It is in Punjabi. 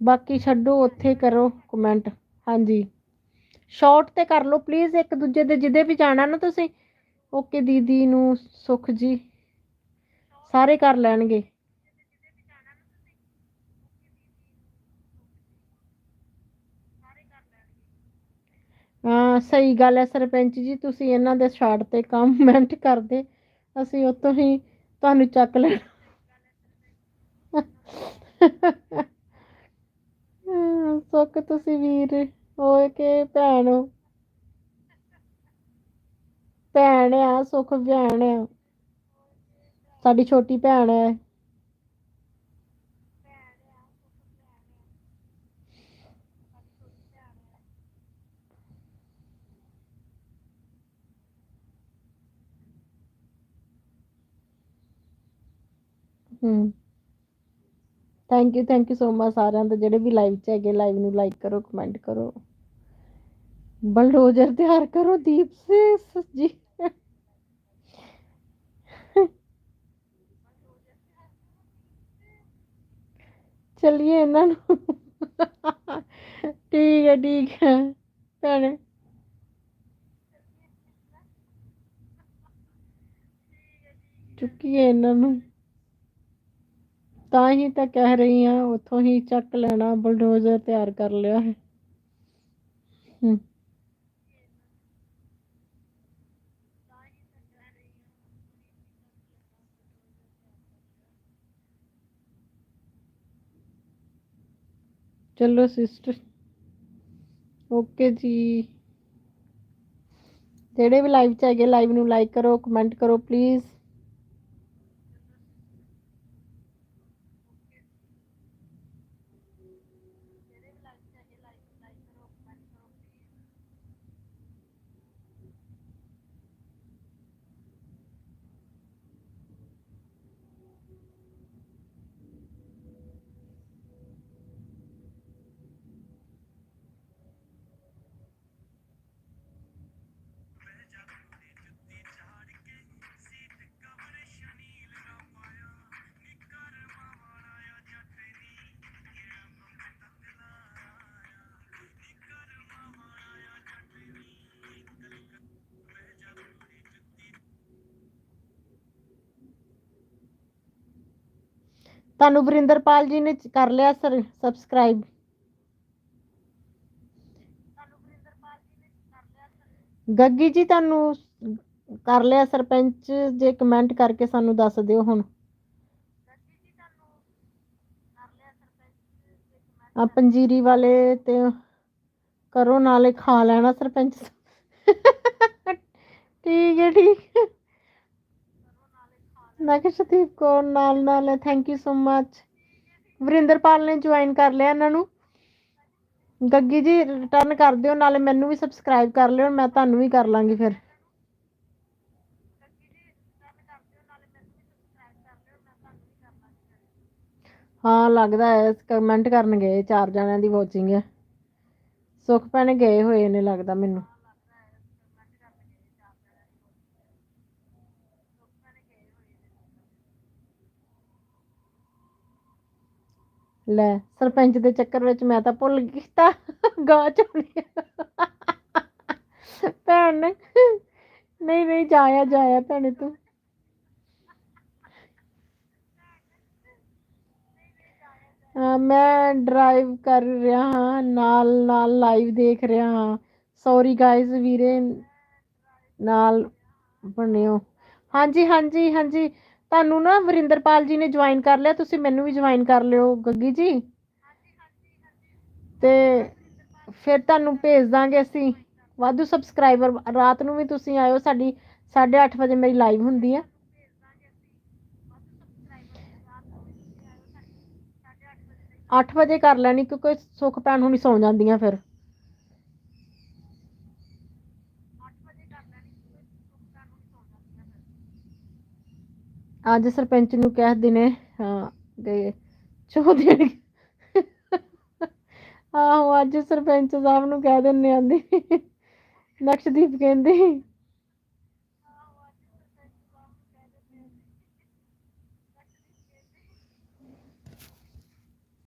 ਬਾਕੀ ਛੱਡੋ, ਉੱਥੇ ਕਰੋ ਕਮੈਂਟ ਹਾਂਜੀ। ਸ਼ਾਰਟ ਤੇ ਕਰ ਲਓ ਪਲੀਜ਼ ਇੱਕ ਦੂਜੇ ਦੇ ਜਿਹਦੇ ਵੀ ਜਾਣਾ ਨਾ ਤੁਸੀਂ, ਓਕੇ ਦੀਦੀ ਨੂੰ, ਸੁਖ ਜੀ, ਸਾਰੇ ਕਰ ਲੈਣਗੇ। ਹਾਂ, ਸਹੀ ਗੱਲ ਹੈ ਸਰਪੰਚ ਜੀ, ਤੁਸੀਂ ਇਹਨਾਂ ਦੇ ਸ਼ਾਰਟ ਤੇ ਕਮੈਂਟ ਕਰਦੇ, ਅਸੀਂ ਉੱਥੋਂ ਹੀ ਤੁਹਾਨੂੰ ਚੱਕ ਲੈਣਾ। ਹਾਂ, ਸੁੱਖ ਤੁਸੀਂ ਵੀਰ ਹੋ ਕਿ ਭੈਣ? ਹੋ ਭੈਣ ਆ ਸੁੱਖ ਭੈਣ ਆ। ਸਾਡੀ ਛੋਟੀ ਭੈਣ ਹੈ ਹੂੰ। Thank you thank you so much ਸਾਰਿਆਂ ਦਾ, ਜਿਹੜੇ ਵੀ ਲਾਈਵ 'ਚ ਹੈਗੇ ਲਾਈਵ ਨੂੰ ਲਾਈਕ ਕਰੋ ਕਮੈਂਟ ਕਰੋ। ਬਲਡੋਜ਼ਰ ਤਿਆਰ ਕਰੋ, ਦੀਪ ਸੇ ਜੀ ਚਲਿਏ ਇਹਨਾਂ ਨੂੰ। ਠੀਕ ਹੈ ਠੀਕ ਹੈ। ਭੈਣੇ। ਚੁੱਕੀਏ ਇਹਨਾਂ ਨੂੰ। ਤਾਂ ਹੀ ਤਾਂ ਕਹਿ ਰਹੀ ਆ ਉੱਥੋਂ ਹੀ ਚੱਕ ਲੈਣਾ, ਬਲਡੋਜ਼ਰ ਤਿਆਰ ਕਰ ਲਿਆ ਹੈ। ਹੂੰ। ਚਲੋ ਸਿਸਟਰ। ਓਕੇ ਜੀ। ਜਿਹੜੇ ਵੀ ਲਾਈਵ ਚ ਹੈਗੇ ਲਾਈਵ ਨੂੰ ਲਾਈਕ ਕਰੋ ਕਮੈਂਟ ਕਰੋ ਪਲੀਜ਼ ਤੁਹਾਨੂੰ ਵਰਿੰਦਰਪਾਲ ਜੀ ਨੇ ਕਰ ਲਿਆ ਸਰ ਸਬਸਕ੍ਰਾਈਬ ਗੱਗੀ ਜੀ ਤੁਹਾਨੂੰ ਕਰ ਲਿਆ ਸਰਪੰਚ ਜੇ ਕਮੈਂਟ ਕਰਕੇ ਸਾਨੂੰ ਦੱਸ ਦਿਓ ਹੁਣ। ਆ ਪੰਜੀਰੀ ਵਾਲੇ ਤੇ ਕਰੋ ਨਾਲੇ ਖਾ ਲੈਣਾ ਸਰਪੰਚ। ਠੀਕ ਹੈ ਠੀਕ ਹੈ। ਨਕਸ਼ਦੀਪ ਕੌਰ ਨਾਲ ਨਾਲ thank you so much Varinderpal ਨੇ ਜੁਆਇਨ ਕਰ ਲਿਆ ਇਹਨਾਂ ਨੂੰ। ਗੱਗੀ ਜੀ ਰਿਟਰਨ ਕਰ ਦਿਓ, ਨਾਲੇ ਮੈਨੂੰ ਵੀ ਸਬਸਕ੍ਰਾਈਬ ਕਰ ਲਿਓ, ਮੈਂ ਤੁਹਾਨੂੰ ਵੀ ਕਰ ਲਾਂਗੀ ਫਿਰ। ਹਾਂ, ਲੱਗਦਾ ਹੈ ਕਮੈਂਟ ਕਰਨ ਗਏ, ਚਾਰ ਜਣਿਆਂ ਦੀ ਵਾਚਿੰਗ ਹੈ। ਸੁਖ ਭੈਣੇ ਗਏ ਹੋਏ ਨੇ, ਲੱਗਦਾ ਮੈਨੂੰ। ਲੈ, ਸਰਪੰਚ ਦੇ ਚੱਕਰ ਵਿੱਚ ਮੈਂ ਤਾਂ ਭੁੱਲ ਗਈ ਤਾਂ ਗਾਂ ਚੋਣੀ ਭੈਣ ਨੇ ਨਹੀਂ ਨਹੀਂ, ਜਾਇਆ ਜਾਇਆ ਭੈਣੇ ਤੂੰ ਮੈਂ ਡਰਾਈਵ ਕਰ ਰਿਹਾ ਹਾਂ, ਨਾਲ ਨਾਲ ਲਾਈਵ ਦੇਖ ਰਿਹਾ ਹਾਂ। ਸੌਰੀ ਗਾਇਜ਼ ਵੀਰੇ, ਨਾਲ ਬਣਿਓ। ਹਾਂਜੀ ਹਾਂਜੀ ਹਾਂਜੀ। ਤੁਹਾਨੂੰ ਨਾ ਵਰਿੰਦਰਪਾਲ ਜੀ ਨੇ ਜੁਆਇਨ ਕਰ ਲਿਆ, ਤੁਸੀਂ ਮੈਨੂੰ ਵੀ ਜੁਆਇਨ ਕਰ ਲਿਓ, ਗੱਗੀ ਜੀ। ਤੇ ਫਿਰ ਤੁਹਾਨੂੰ ਭੇਜ ਦਾਂਗੇ ਅਸੀਂ। ਵਾਧੂ ਸਬਸਕ੍ਰਾਈਬਰ ਰਾਤ ਨੂੰ ਵੀ ਤੁਸੀਂ ਆਇਓ, ਸਾਡੀ 8:30 ਵਜੇ ਮੇਰੀ ਲਾਈਵ ਹੁੰਦੀ ਆ। ਅੱਠ ਵਜੇ ਕਰ ਲੈਣੀ, ਕਿਉਂਕਿ ਸੁੱਖ ਭੈਣ ਹੁਣੀ ਸੌਂ ਜਾਂਦੀਆਂ ਫਿਰ। ਅੱਜ ਸਰਪੰਚ ਨੂੰ ਕਹਿ ਦਿਨੇ, ਹਾਂ ਗਏ ਚੋ ਦੇਣ ਆਹੋ, ਅੱਜ ਸਰਪੰਚ ਸਾਹਿਬ ਨੂੰ ਕਹਿ ਦਿੰਨੇ ਆਂਦੀ। ਨਕਸ਼ਦੀਪ ਕਹਿੰਦੀ